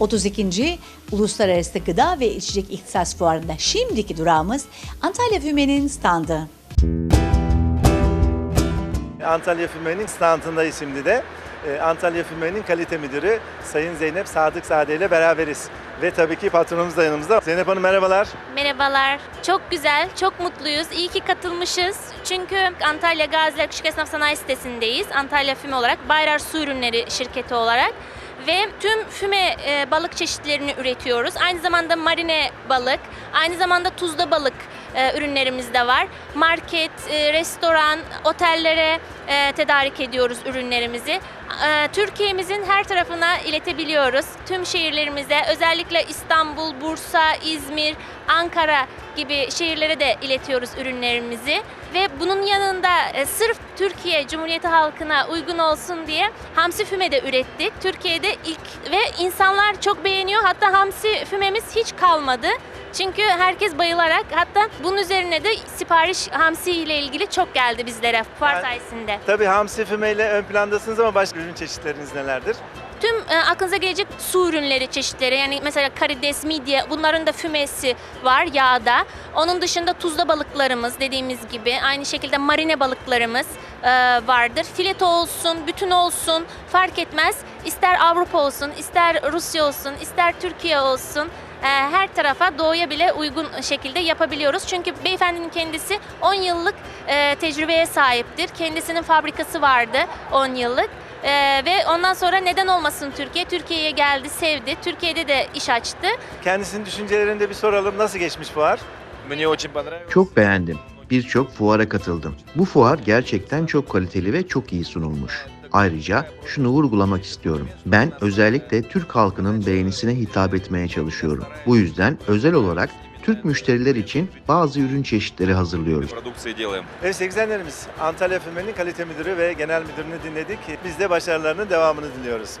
32. Uluslararası Gıda ve İçecek İhtisas Fuarı'nda şimdiki durağımız Antalya Füme'nin standı. Antalya Füme'nin standındayız şimdi de. Ee, Antalya Füme'nin kalite müdürü Sayın Zeynep Sadık Sade ile beraberiz. Ve tabii ki patronumuz da yanımızda. Zeynep Hanım merhabalar. Merhabalar. Çok güzel, çok mutluyuz. İyi ki katılmışız. Çünkü Antalya Gaziler Küçük Esnaf Sanayi Sitesi'ndeyiz. Antalya Füme olarak, Bayrar Su Ürünleri şirketi olarak. Ve tüm füme e, balık çeşitlerini üretiyoruz. Aynı zamanda marine balık, aynı zamanda tuzda balık e, ürünlerimiz de var. Market, e, restoran, otellere e, tedarik ediyoruz ürünlerimizi. E, Türkiye'mizin her tarafına iletebiliyoruz. Tüm şehirlerimize, özellikle İstanbul, Bursa, İzmir, Ankara gibi şehirlere de iletiyoruz ürünlerimizi. Ve bunun yanında e, sırf Türkiye Cumhuriyeti halkına uygun olsun diye hamsi füme de ürettik. Türkiye'de ilk ve insanlar çok beğeniyor. Hatta hamsi fümemiz hiç kalmadı. Çünkü herkes bayılarak hatta bunun üzerine de sipariş hamsi ile ilgili çok geldi bizlere fuar Yani- sayesinde. Tabii hamsi fümeyle ön plandasınız ama başka ürün çeşitleriniz nelerdir? Tüm e, aklınıza gelecek su ürünleri çeşitleri yani mesela karides, midye bunların da fümesi var yağda. Onun dışında tuzla balıklarımız dediğimiz gibi aynı şekilde marine balıklarımız e, vardır. Fileto olsun, bütün olsun fark etmez. İster Avrupa olsun, ister Rusya olsun, ister Türkiye olsun ee, her tarafa doğuya bile uygun şekilde yapabiliyoruz. Çünkü beyefendinin kendisi 10 yıllık e, tecrübeye sahiptir. Kendisinin fabrikası vardı 10 yıllık. Ee, ve ondan sonra neden olmasın Türkiye? Türkiye'ye geldi, sevdi. Türkiye'de de iş açtı. Kendisinin düşüncelerini de bir soralım. Nasıl geçmiş fuar? Çok beğendim. Birçok fuara katıldım. Bu fuar gerçekten çok kaliteli ve çok iyi sunulmuş. Ayrıca şunu vurgulamak istiyorum. Ben özellikle Türk halkının beğenisine hitap etmeye çalışıyorum. Bu yüzden özel olarak Türk müşteriler için bazı ürün çeşitleri hazırlıyoruz. Evet sevgilenlerimiz Antalya Filminin kalite müdürü ve genel müdürünü dinledik. Biz de başarılarının devamını diliyoruz.